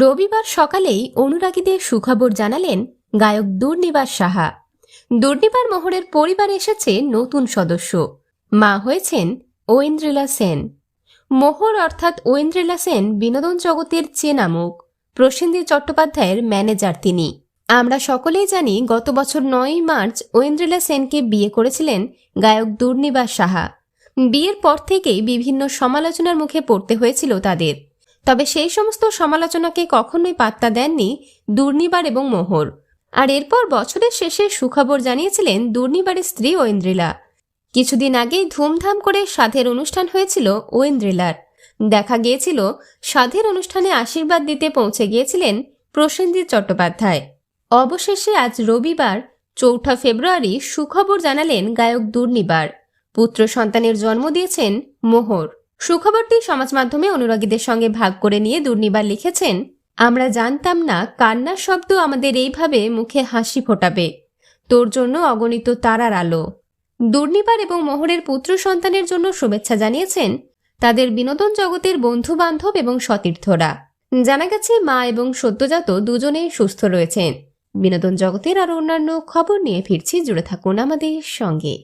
রবিবার সকালেই অনুরাগীদের সুখবর জানালেন গায়ক দুর্নিবার সাহা। দুর্নিবার মোহরের পরিবার এসেছে নতুন সদস্য। মা হয়েছেন ঐন্দ্রিলা সেন। মোহর অর্থাৎ ঐন্দ্রিলা সেন বিনোদন জগতের চেনা মুখ চট্টোপাধ্যায়ের ম্যানেজার তিনি। আমরা সকলেই জানি গত বছর নয়ই মার্চ ঐন্দ্রিলা সেনকে বিয়ে করেছিলেন গায়ক দুর্নিবার সাহা। বিয়ের পর থেকেই বিভিন্ন সমালোচনার মুখে পড়তে হয়েছিল তাদের। তবে সেই সমস্ত সমালোচনাকে কখনোই পাত্তা দেননি দুর্নিবার এবং মোহর। আর এরপর বছরের শেষে সুখবর জানিয়েছিলেন দুর্নিবারের স্ত্রী ঐন্দ্রিলা। কিছুদিন আগেই ধুমধাম করে সাধের অনুষ্ঠান হয়েছিল ঐন্দ্রিলার। দেখা গিয়েছিল, সাধের অনুষ্ঠানে আশীর্বাদ দিতে পৌঁছে গিয়েছিলেন প্রসেনজিৎ চট্টোপাধ্যায়। অবশেষে আজ রবিবার, চৌঠা ফেব্রুয়ারি, সুখবর জানালেন গায়ক দুর্নিবার। পুত্র সন্তানের জন্ম দিয়েছেন মোহর। সুখবরটি সমাজ মাধ্যমে অনুরাগীদের সঙ্গে ভাগ করে নিয়ে দুর্নিবার লিখেছেন, আমরা জানতাম না কান্নার শব্দ আমাদের এইভাবে মুখে হাসি ফোটাবে। তোর জন্য অগণিত তারার আলো। দুর্নিবার এবং মোহরের পুত্র সন্তানের জন্য শুভেচ্ছা জানিয়েছেন তাদের বিনোদন জগতের বন্ধু বান্ধব এবং সতীর্থরা। জানা গেছে, মা এবং সদ্যজাত দুজনেই সুস্থ রয়েছেন। বিনোদন জগতের আরও অন্যান্য খবর নিয়ে ফিরছি, জুড়ে থাকুন আমাদের সঙ্গে।